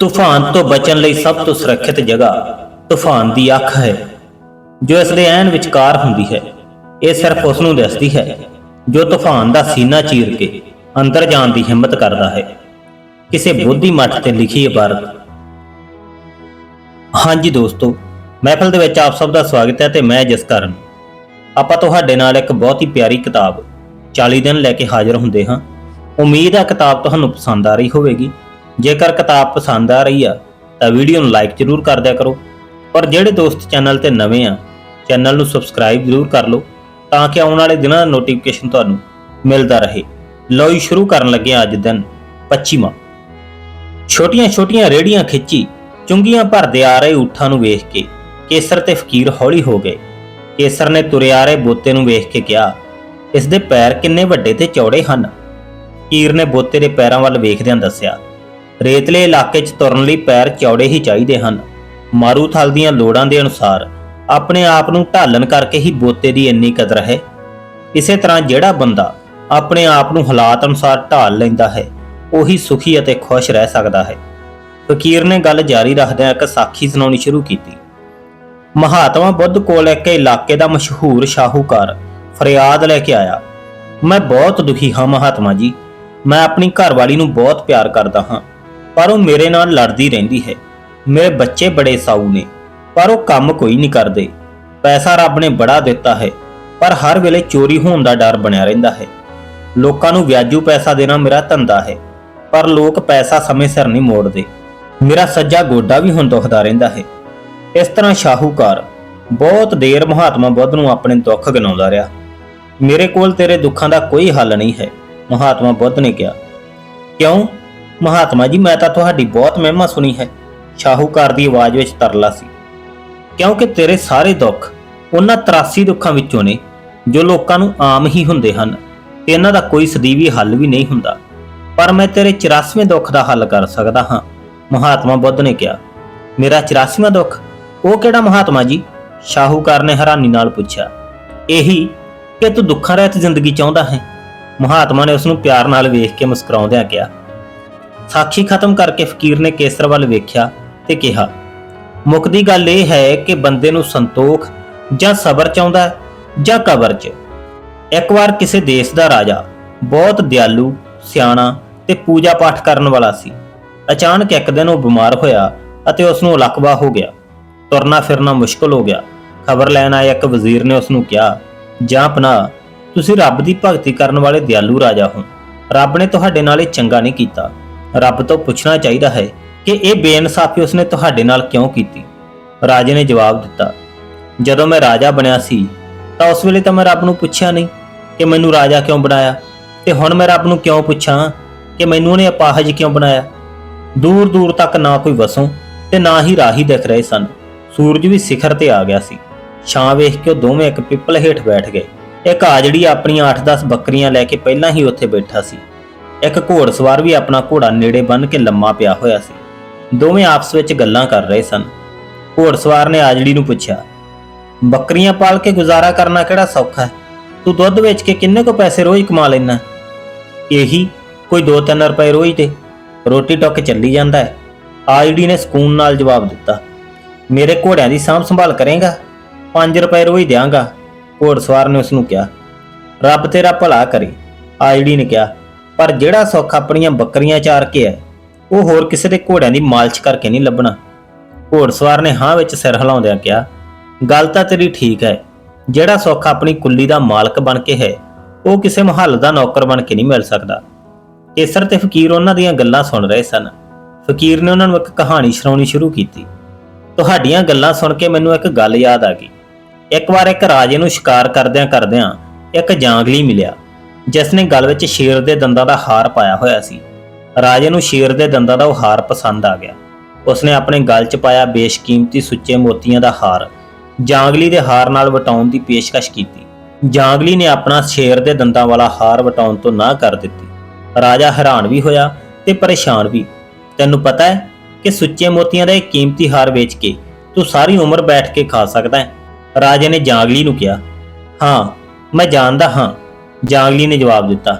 ਤੂਫਾਨ ਤੋਂ ਬਚਣ ਲਈ ਸਭ ਤੋਂ ਸੁਰੱਖਿਅਤ ਜਗ੍ਹਾ ਤੂਫਾਨ ਦੀ ਅੱਖ ਹੈ, ਜੋ ਇਸ ਦੇ ਐਨ ਵਿਚਕਾਰ ਹੁੰਦੀ ਹੈ। ਇਹ ਸਿਰਫ ਉਸ ਨੂੰ ਦਿਸਦੀ ਹੈ, ਜੋ ਤੂਫਾਨ ਦਾ ਸੀਨਾ ਚੀਰ ਕੇ ਅੰਦਰ ਜਾਣ ਦੀ ਹਿੰਮਤ ਕਰਦਾ ਹੈ। ਕਿਸੇ ਬੁੱਧੀ ਮੱਠ ਤੇ ਲਿਖੀ ਇਬਾਰਤ। ਹਾਂਜੀ ਦੋਸਤੋ, ਮਹਿਫਲ ਦੇ ਵਿੱਚ ਆਪ ਸਭ ਦਾ ਸਵਾਗਤ ਹੈ ਤੇ ਮੈਂ ਜਿਸ ਜਸਕਰਨ ਆਪਾਂ ਤੁਹਾਡੇ ਨਾਲ ਇੱਕ ਬਹੁਤ ਹੀ ਪਿਆਰੀ ਕਿਤਾਬ 40 ਦਿਨ ਲੈ ਕੇ ਹਾਜ਼ਰ ਹੁੰਦੇ ਹਾਂ। ਉਮੀਦ ਹੈ ਕਿਤਾਬ ਤੁਹਾਨੂੰ ਪਸੰਦ ਆ ਰਹੀ ਹੋਵੇਗੀ। ਜੇਕਰ ਕਿਤਾਬ ਪਸੰਦ ਆ ਰਹੀ ਆ, ਤਾਂ ਵੀਡੀਓ ਨੂੰ ਲਾਈਕ ਜ਼ਰੂਰ ਕਰ ਦਿਆ ਕਰੋ। ਔਰ ਜਿਹੜੇ ਦੋਸਤ ਚੈਨਲ ਤੇ ਨਵੇਂ ਆ, ਚੈਨਲ ਨੂੰ ਸਬਸਕ੍ਰਾਈਬ ਜ਼ਰੂਰ ਕਰ ਲਓ, ਤਾਂ ਕਿ ਆਉਣ ਵਾਲੇ ਦਿਨਾਂ ਦਾ ਨੋਟੀਫਿਕੇਸ਼ਨ ਤੁਹਾਨੂੰ ਮਿਲਦਾ ਰਹੇ। ਲਓ ਜੀ, ਸ਼ੁਰੂ ਕਰਨ ਲੱਗੇ ਅੱਜ ਦਿਨ 25ਵਾਂ ਛੋਟੀਆਂ-ਛੋਟੀਆਂ ਰੇੜੀਆਂ ਖਿੱਚੀ, ਚੁੰਗੀਆਂ ਭਰਦੇ ਆ ਰਹੇ ਊਠਾਂ ਨੂੰ ਵੇਖ ਕੇ ਕੇਸਰ ਤੇ ਫਕੀਰ ਹੌਲੀ ਹੋ ਗਏ। ਕੇਸਰ ਨੇ ਤੁਰੇ ਆ ਰਹੇ ਬੋਤੇ ਨੂੰ ਵੇਖ ਕੇ ਕਿਹਾ ਇਸ ਦੇ ਪੈਰ ਕਿੰਨੇ ਵੱਡੇ ਤੇ ਚੌੜੇ ਹਨ? ਕੀਰ ਨੇ ਬੋਤੇ ਦੇ ਪੈਰਾਂ ਵੱਲ ਵੇਖਦਿਆਂ ਦੱਸਿਆ ਰੇਤਲੇ ਇਲਾਕੇ 'ਚ ਤੁਰਨ ਲਈ ਪੈਰ ਚੌੜੇ ਹੀ ਚਾਹੀਦੇ ਹਨ। ਮਾਰੂਥਲ ਦੀਆਂ ਲੋੜਾਂ ਦੇ ਅਨੁਸਾਰ ਆਪਣੇ ਆਪ ਨੂੰ ਢਾਲਣ ਕਰਕੇ ਹੀ ਬੋਤੇ ਦੀ ਇੰਨੀ ਕਦਰ ਹੈ। ਇਸੇ ਤਰ੍ਹਾਂ ਜਿਹੜਾ ਬੰਦਾ ਆਪਣੇ ਆਪ ਨੂੰ ਹਾਲਾਤ ਅਨੁਸਾਰ ਢਾਲ ਲੈਂਦਾ ਹੈ, ਉਹੀ ਸੁਖੀ ਅਤੇ ਖੁਸ਼ ਰਹਿ ਸਕਦਾ ਹੈ। ਫਕੀਰ ਨੇ ਗੱਲ ਜਾਰੀ ਰੱਖਦਿਆਂ ਇੱਕ ਸਾਖੀ ਸੁਣਾਉਣੀ ਸ਼ੁਰੂ ਕੀਤੀ। ਮਹਾਤਮਾ ਬੁੱਧ ਕੋਲ ਇੱਕ ਇਲਾਕੇ ਦਾ ਮਸ਼ਹੂਰ ਸ਼ਾਹੂਕਾਰ ਫਰਿਆਦ ਲੈ ਕੇ ਆਇਆ। ਮੈਂ ਬਹੁਤ ਦੁਖੀ ਹਾਂ ਮਹਾਤਮਾ ਜੀ। ਮੈਂ ਆਪਣੀ ਘਰਵਾਲੀ ਨੂੰ ਬਹੁਤ ਪਿਆਰ ਕਰਦਾ ਹਾਂ। ਪਰ ਉਹ ਮੇਰੇ ਨਾਲ ਲੜਦੀ ਰਹਿੰਦੀ ਹੈ। ਮੇਰੇ ਬੱਚੇ ਬੜੇ ਸਾਊ ਨੇ, ਪਰ ਉਹ ਕੰਮ ਕੋਈ ਨਹੀਂ ਕਰਦੇ। ਪੈਸਾ ਰੱਬ ਨੇ ਬੜਾ ਦਿੱਤਾ ਹੈ, ਪਰ ਹਰ ਵੇਲੇ ਚੋਰੀ ਹੋਣ ਦਾ ਡਰ ਬਣਿਆ ਰਹਿੰਦਾ ਹੈ। ਲੋਕਾਂ ਨੂੰ ਵਿਆਜੂ ਪੈਸਾ ਦੇਣਾ ਮੇਰਾ ਧੰਦਾ ਹੈ, ਪਰ ਲੋਕ ਪੈਸਾ ਸਮੇਂ ਸਿਰ ਨਹੀਂ ਮੋੜਦੇ। ਮੇਰਾ ਸੱਜਾ ਗੋਡਾ ਵੀ ਹੁਣ ਦੁਖਦਾ ਰਹਿੰਦਾ ਹੈ। ਇਸ ਤਰ੍ਹਾਂ ਸ਼ਾਹੂਕਾਰ ਬਹੁਤ ਦੇਰ ਮਹਾਤਮਾ ਬੁੱਧ ਨੂੰ ਆਪਣੇ ਦੁੱਖ ਗਿਣਾਉਂਦਾ ਰਿਹਾ। ਮੇਰੇ ਕੋਲ ਤੇਰੇ ਦੁੱਖਾਂ ਦਾ ਕੋਈ ਹੱਲ ਨਹੀਂ ਹੈ, ਮਹਾਤਮਾ ਬੁੱਧ ਨੇ ਕਿਹਾ। ਕਿਉਂ? ਮਹਾਤਮਾ ਜੀ, ਮੈਂ ਤਾਂ ਤੁਹਾਡੀ ਬਹੁਤ ਮਹਿਮਾ ਸੁਣੀ ਹੈ। ਸ਼ਾਹੂਕਾਰ ਦੀ ਆਵਾਜ਼ ਵਿੱਚ ਤਰਲਾ ਸੀ। ਕਿਉਂਕਿ ਤੇਰੇ ਸਾਰੇ ਦੁੱਖ ਉਹਨਾਂ 83 ਦੁੱਖਾਂ ਵਿੱਚੋਂ ਨੇ, ਜੋ ਲੋਕਾਂ ਨੂੰ ਆਮ ਹੀ ਹੁੰਦੇ ਹਨ। ਤੇ ਇਹਨਾਂ ਦਾ ਕੋਈ ਸਦੀਵੀ ਹੱਲ ਵੀ ਨਹੀਂ ਹੁੰਦਾ। ਪਰ ਮੈਂ ਤੇਰੇ 84ਵੇਂ ਦੁੱਖ ਦਾ ਹੱਲ ਕਰ ਸਕਦਾ ਹਾਂ, ਮਹਾਤਮਾ ਬੁੱਧ ਨੇ ਕਿਹਾ। ਮੇਰਾ 84ਵਾਂ ਦੁੱਖ, ਉਹ ਕਿਹੜਾ ਮਹਾਤਮਾ ਜੀ? ਸ਼ਾਹੂਕਾਰ ਨੇ ਹੈਰਾਨੀ ਨਾਲ ਪੁੱਛਿਆ। ਇਹੀ ਕਿ ਤੂੰ ਦੁੱਖਾਂ ਰਹਿਤ ਜ਼ਿੰਦਗੀ ਚਾਹੁੰਦਾ ਹੈ। ਮਹਾਤਮਾ ਨੇ ਉਸ ਨੂੰ ਪਿਆਰ ਨਾਲ ਵੇਖ ਕੇ ਮੁਸਕਰਾਉਂਦਿਆਂ ਕਿਹਾ ਸਾਖੀ ਖਤਮ ਕਰਕੇ ਫਕੀਰ ਨੇ ਕੇਸਰ ਵੱਲ ਵੇਖਿਆ ਤੇ ਕਿਹਾ ਮੁੱਕਦੀ ਗੱਲ ਇਹ ਹੈ ਕਿ ਬੰਦੇ ਨੂੰ ਸੰਤੋਖ ਜਾਂ ਸਬਰ ਚਾਹੁੰਦਾ ਜਾਂ ਕਬਰ 'ਚ। ਇੱਕ ਵਾਰ ਕਿਸੇ ਦੇਸ਼ ਦਾ ਰਾਜਾ ਬਹੁਤ ਦਿਆਲੂ, ਸਿਆਣਾ ਤੇ ਪੂਜਾ ਪਾਠ ਕਰਨ ਵਾਲਾ ਸੀ। ਅਚਾਨਕ ਇੱਕ ਦਿਨ ਉਹ ਬਿਮਾਰ ਹੋਇਆ ਅਤੇ ਉਸ ਨੂੰ ਲਕਵਾ ਹੋ ਗਿਆ। ਤੁਰਨਾ ਫਿਰਨਾ ਮੁਸ਼ਕਲ ਹੋ ਗਿਆ। ਖਬਰ ਲੈਣ ਆਇਆ ਇੱਕ ਵਜ਼ੀਰ ਨੇ ਉਸ ਨੂੰ ਕਿਹਾ, ਜਾਂ ਪਨਾ, ਤੁਸੀਂ ਰੱਬ ਦੀ ਭਗਤੀ ਕਰਨ ਵਾਲੇ ਦਿਆਲੂ ਰਾਜਾ ਹੋ। ਰੱਬ ਨੇ ਤੁਹਾਡੇ ਨਾਲ ਇਹ ਚੰਗਾ ਨਹੀਂ ਕੀਤਾ। ਰੱਬ ਤੋਂ ਪੁੱਛਣਾ ਚਾਹੀਦਾ ਹੈ ਕਿ ਇਹ ਬੇਇਨਸਾਫੀ ਉਸਨੇ ਤੁਹਾਡੇ ਨਾਲ ਕਿਉਂ ਕੀਤੀ? ਰਾਜੇ ਨੇ ਜਵਾਬ ਦਿੱਤਾ, ਜਦੋਂ ਮੈਂ ਰਾਜਾ ਬਣਿਆ ਸੀ, ਤਾਂ ਉਸ ਵੇਲੇ ਤਾਂ ਮੈਂ ਰੱਬ ਨੂੰ ਪੁੱਛਿਆ ਨਹੀਂ ਕਿ ਮੈਨੂੰ ਰਾਜਾ ਕਿਉਂ ਬਣਾਇਆ? ਤੇ ਹੁਣ ਮੈਂ ਰੱਬ ਨੂੰ ਕਿਉਂ ਪੁੱਛਾਂ ਕਿ ਮੈਨੂੰ ਉਹਨੇ ਅਪਾਹਜ ਕਿਉਂ ਬਣਾਇਆ? ਦੂਰ ਦੂਰ ਤੱਕ ਨਾ ਕੋਈ ਵਸੋਂ ਤੇ ਨਾ ਹੀ ਰਾਹੀ ਦਿਖ ਰਹੇ ਸਨ। ਸੂਰਜ ਵੀ ਸਿਖਰ ਤੇ ਆ ਗਿਆ ਸੀ। ਛਾਂ ਵੇਖ ਕੇ ਉਹ ਦੋਵੇਂ ਇੱਕ ਪਿੱਪਲ ਹੇਠ ਬੈਠ ਗਏ। ਇੱਕ ਆਜੜੀ ਆਪਣੀਆਂ 8-10 ਬੱਕਰੀਆਂ ਲੈ ਕੇ ਪਹਿਲਾਂ ਹੀ ਉੱਥੇ ਬੈਠਾ ਸੀ। ਇੱਕ ਘੋੜਸਵਾਰ ਵੀ ਆਪਣਾ ਘੋੜਾ ਨੇੜੇ ਬੰਨ੍ਹ ਕੇ ਲੰਮਾ ਪਿਆ ਹੋਇਆ ਸੀ। ਦੋਵੇਂ ਆਪਸ ਵਿੱਚ ਗੱਲਾਂ ਕਰ ਰਹੇ ਸਨ। ਘੋੜਸਵਾਰ ਨੇ ਆਜੜੀ ਨੂੰ ਪੁੱਛਿਆ, ਬੱਕਰੀਆਂ ਪਾਲ ਕੇ ਗੁਜ਼ਾਰਾ ਕਰਨਾ ਕਿਹੜਾ ਸੌਖਾ ਹੈ? ਤੂੰ ਦੁੱਧ ਵੇਚ ਕੇ ਕਿੰਨੇ ਕੁ ਪੈਸੇ ਰੋਜ਼ ਕਮਾ ਲੈਣਾ ਇਹੀ, ਕੋਈ 2-3 ਰੁਪਏ ਰੋਜ਼ ਤੇ। ਰੋਟੀ ਟੁੱਕ ਚੱਲੀ ਜਾਂਦਾ ਹੈ। ਆਜੜੀ ਨੇ ਸਕੂਨ ਨਾਲ ਜਵਾਬ ਦਿੱਤਾ, ਮੇਰੇ ਘੋੜਿਆਂ ਦੀ ਸਾਂਭ ਸੰਭਾਲ ਕਰੇਗਾ? 5 ਰੁਪਏ ਰੋਜ਼ ਦਿਆਂਗਾ? ਘੋੜਸਵਾਰ ਨੇ ਉਸ ਨੂੰ ਕਿਹਾ, ਰੱਬ ਤੇਰਾ ਭਲਾ ਕਰੇ। ਆਜੜੀ ਨੇ ਕਿਹਾ ਪਰ ਜਿਹੜਾ ਸੁੱਖ ਆਪਣੀਆਂ ਬੱਕਰੀਆਂ ਚਾਰ ਕੇ ਹੈ, ਉਹ ਹੋਰ ਕਿਸੇ ਦੇ ਘੋੜਿਆਂ ਦੀ ਮਾਲਸ਼ ਕਰਕੇ ਨਹੀਂ ਲੱਭਣਾ। ਘੋੜਸਵਾਰ ਨੇ ਹਾਂ ਵਿੱਚ ਸਿਰ ਹਿਲਾਉਂਦਿਆਂ ਕਿਹਾ, ਗੱਲ ਤਾਂ ਤੇਰੀ ਠੀਕ ਹੈ, ਜਿਹੜਾ ਸੁੱਖ ਆਪਣੀ ਕੁੱਲੀ ਦਾ ਮਾਲਕ ਬਣ ਕੇ ਹੈ, ਉਹ ਕਿਸੇ ਮਹੱਲ ਦਾ ਨੌਕਰ ਬਣ ਕੇ ਨਹੀਂ ਮਿਲ ਸਕਦਾ। ਕੇਸਰ ਤੇ ਫਕੀਰ ਉਹਨਾਂ ਦੀਆਂ ਗੱਲਾਂ ਸੁਣ ਰਹੇ ਸਨ। ਫਕੀਰ ਨੇ ਉਹਨਾਂ ਨੂੰ ਇੱਕ ਕਹਾਣੀ ਸੁਣਾਉਣੀ ਸ਼ੁਰੂ ਕੀਤੀ। ਤੁਹਾਡੀਆਂ ਗੱਲਾਂ ਸੁਣ ਕੇ ਮੈਨੂੰ ਇੱਕ ਗੱਲ ਯਾਦ ਆ ਗਈ। ਇੱਕ ਵਾਰ ਇੱਕ ਰਾਜੇ ਨੂੰ ਸ਼ਿਕਾਰ ਕਰਦਿਆਂ ਕਰਦਿਆਂ ਇੱਕ ਜਾਂਗਲੀ ਮਿਲਿਆ। ਜਿਸ ਨੇ ਗਲ ਵਿੱਚ ਸ਼ੇਰ ਦੇ ਦੰਦਾਂ ਦਾ ਹਾਰ ਪਾਇਆ ਹੋਇਆ ਸੀ। ਰਾਜੇ ਨੂੰ ਸ਼ੇਰ ਦੇ ਦੰਦਾਂ ਦਾ ਉਹ ਹਾਰ ਪਸੰਦ ਆ ਗਿਆ। ਉਸਨੇ ਆਪਣੇ ਗਲ 'ਚ ਪਾਇਆ ਬੇਸ਼ਕੀਮਤੀ ਸੁੱਚੇ ਮੋਤੀਆਂ ਦਾ ਹਾਰ, ਜਾਂਗਲੀ ਦੇ ਹਾਰ ਨਾਲ ਵਟਾਉਣ ਦੀ ਪੇਸ਼ਕਸ਼ ਕੀਤੀ। ਜਾਂਗਲੀ ਨੇ ਆਪਣਾ ਸ਼ੇਰ ਦੇ ਦੰਦਾਂ ਵਾਲਾ ਹਾਰ ਵਟਾਉਣ ਤੋਂ ਨਾ ਕਰ ਦਿੱਤੀ। ਰਾਜਾ ਹੈਰਾਨ ਵੀ ਹੋਇਆ ਤੇ ਪਰੇਸ਼ਾਨ ਵੀ। ਤੈਨੂੰ ਪਤਾ ਹੈ ਕਿ ਸੁੱਚੇ ਮੋਤੀਆਂ ਦਾ ਇਹ ਕੀਮਤੀ ਹਾਰ ਵੇਚ ਕੇ ਤੂੰ ਸਾਰੀ ਉਮਰ ਬੈਠ ਕੇ ਖਾ ਸਕਦਾ ਹੈ? ਰਾਜੇ ਨੇ ਜਾਂਗਲੀ ਨੂੰ ਕਿਹਾ, ਹਾਂ, ਮੈਂ ਜਾਣਦਾ ਹਾਂ। ਜਾਂਗਲੀ ਨੇ ਜਵਾਬ ਦਿੱਤਾ,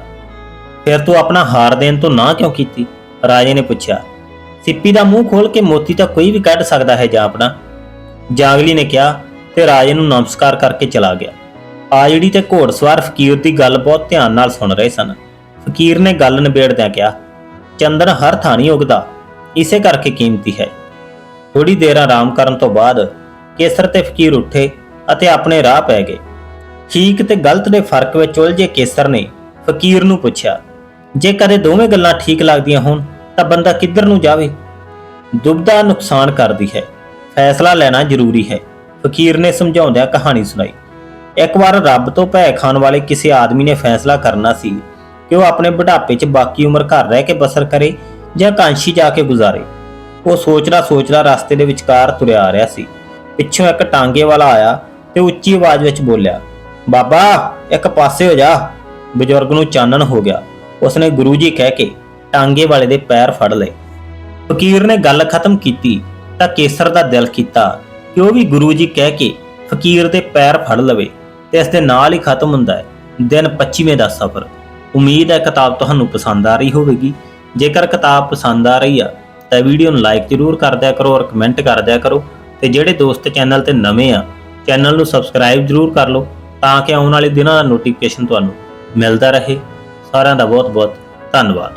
ਫਿਰ ਤੂੰ ਆਪਣਾ ਹਾਰ ਦੇਣ ਤੋਂ ਨਾ ਕਿਉਂ ਕੀਤੀ? ਰਾਜੇ ਨੇ ਪੁੱਛਿਆ, ਸਿੱਪੀ ਦਾ ਮੂੰਹ ਖੋਲ ਕੇ ਮੋਤੀ ਤਾਂ ਕੋਈ ਵੀ ਕੱਢ ਸਕਦਾ ਹੈ ਜਾਪਣਾ ਜਾਂਗਲੀ ਨੇ ਕਿਹਾ ਤੇ ਰਾਜੇ ਨੂੰ ਨਮਸਕਾਰ ਕਰਕੇ ਚਲਾ ਗਿਆ। ਆਜੜੀ ਤੇ ਘੋੜਸਵਾਰ ਫਕੀਰ ਦੀ ਗੱਲ ਬਹੁਤ ਧਿਆਨ ਨਾਲ ਸੁਣ ਰਹੇ ਸਨ। ਫਕੀਰ ਨੇ ਗੱਲ ਨਿਬੇੜਦਿਆਂ ਕਿਹਾ, ਚੰਦਨ ਹਰ ਥਾਂ ਨਹੀਂ ਉਗਦਾ, ਇਸੇ ਕਰਕੇ ਕੀਮਤੀ ਹੈ। ਥੋੜੀ ਦੇਰ ਆਰਾਮ ਕਰਨ ਤੋਂ ਬਾਅਦ ਕੇਸਰ ਤੇ ਫਕੀਰ ਉੱਠੇ ਅਤੇ ਆਪਣੇ ਰਾਹ ਪੈ ਗਏ। ਠੀਕ ਤੇ ਗਲਤ ਦੇ ਫ਼ਰਕ ਵਿੱਚ ਉਲਝੇ ਕੇਸਰ ਨੇ ਫਕੀਰ ਨੂੰ ਪੁੱਛਿਆ, ਜੇ ਕਦੇ ਦੋਵੇਂ ਗੱਲਾਂ ਠੀਕ ਲੱਗਦੀਆਂ ਹੋਣ, ਤਾਂ ਬੰਦਾ ਕਿੱਧਰ ਨੂੰ ਜਾਵੇ? ਦੁਬਦਾ ਨੁਕਸਾਨ ਕਰਦੀ ਹੈ, ਫੈਸਲਾ ਲੈਣਾ ਜ਼ਰੂਰੀ ਹੈ, ਫਕੀਰ ਨੇ ਸਮਝਾਉਂਦਿਆਂ ਕਹਾਣੀ ਸੁਣਾਈ। ਇੱਕ ਵਾਰ ਰੱਬ ਤੋਂ ਭੈ ਖਾਣ ਵਾਲੇ ਕਿਸੇ ਆਦਮੀ ਨੇ ਫੈਸਲਾ ਕਰਨਾ ਸੀ ਕਿ ਉਹ ਆਪਣੇ ਬੁਢਾਪੇ 'ਚ ਬਾਕੀ ਉਮਰ ਘਰ ਰਹਿ ਕੇ ਬਸਰ ਕਰੇ ਜਾਂ ਕਾਂਸ਼ੀ ਜਾ ਕੇ ਗੁਜ਼ਾਰੇ। ਉਹ ਸੋਚਦਾ ਸੋਚਦਾ ਰਸਤੇ ਦੇ ਵਿਚਕਾਰ ਤੁਰਿਆ ਆ ਰਿਹਾ ਸੀ। ਪਿੱਛੋਂ ਇੱਕ ਟਾਂਗੇ ਵਾਲਾ ਆਇਆ ਤੇ ਉੱਚੀ ਆਵਾਜ਼ ਵਿੱਚ ਬੋਲਿਆ ਬਾਬਾ, ਇੱਕ ਪਾਸੇ ਹੋ ਜਾ। ਬਜ਼ੁਰਗ ਨੂੰ ਚਾਨਣ ਹੋ ਗਿਆ। ਉਸਨੇ ਗੁਰੂ ਜੀ ਕਹਿ ਕੇ ਟਾਂਗੇ ਵਾਲੇ ਦੇ ਪੈਰ ਫੜ ਲਏ। ਫਕੀਰ ਨੇ ਗੱਲ ਖਤਮ ਕੀਤੀ ਤਾਂ ਕੇਸਰ ਦਾ ਦਿਲ ਕੀਤਾ। ਕਿ ਉਹ ਵੀ ਗੁਰੂ ਜੀ ਕਹਿ ਕੇ ਫਕੀਰ ਦੇ ਪੈਰ ਫੜ ਲਵੇ, ਤੇ ਇਸ ਦੇ ਨਾਲ ਹੀ ਖਤਮ ਹੁੰਦਾ ਹੈ। ਦਿਨ 25ਵੇਂ ਦਾ ਸਫ਼ਰ। ਉਮੀਦ ਹੈ ਕਿਤਾਬ ਤੁਹਾਨੂੰ ਪਸੰਦ ਆ ਰਹੀ ਹੋਵੇਗੀ। ਜੇਕਰ ਕਿਤਾਬ ਪਸੰਦ ਆ ਰਹੀ ਆ, ਤਾਂ ਵੀਡੀਓ ਨੂੰ ਲਾਈਕ ਜ਼ਰੂਰ ਕਰ ਦਿਆ ਕਰੋ ਔਰ ਕਮੈਂਟ ਕਰ ਦਿਆ ਕਰੋ। ਤੇ ਜਿਹੜੇ ਦੋਸਤ ਚੈਨਲ ਤੇ ਨਵੇਂ ਆ, ਚੈਨਲ ਨੂੰ ਸਬਸਕ੍ਰਾਈਬ ਜ਼ਰੂਰ ਕਰ ਲਓ। ਤਾਂ ਕਿ ਆਉਣ ਵਾਲੇ ਦਿਨਾਂ ਦਾ ਨੋਟੀਫਿਕੇਸ਼ਨ ਤੁਹਾਨੂੰ ਮਿਲਦਾ ਰਹੇ। ਸਾਰਿਆਂ ਦਾ ਬਹੁਤ ਬਹੁਤ ਧੰਨਵਾਦ।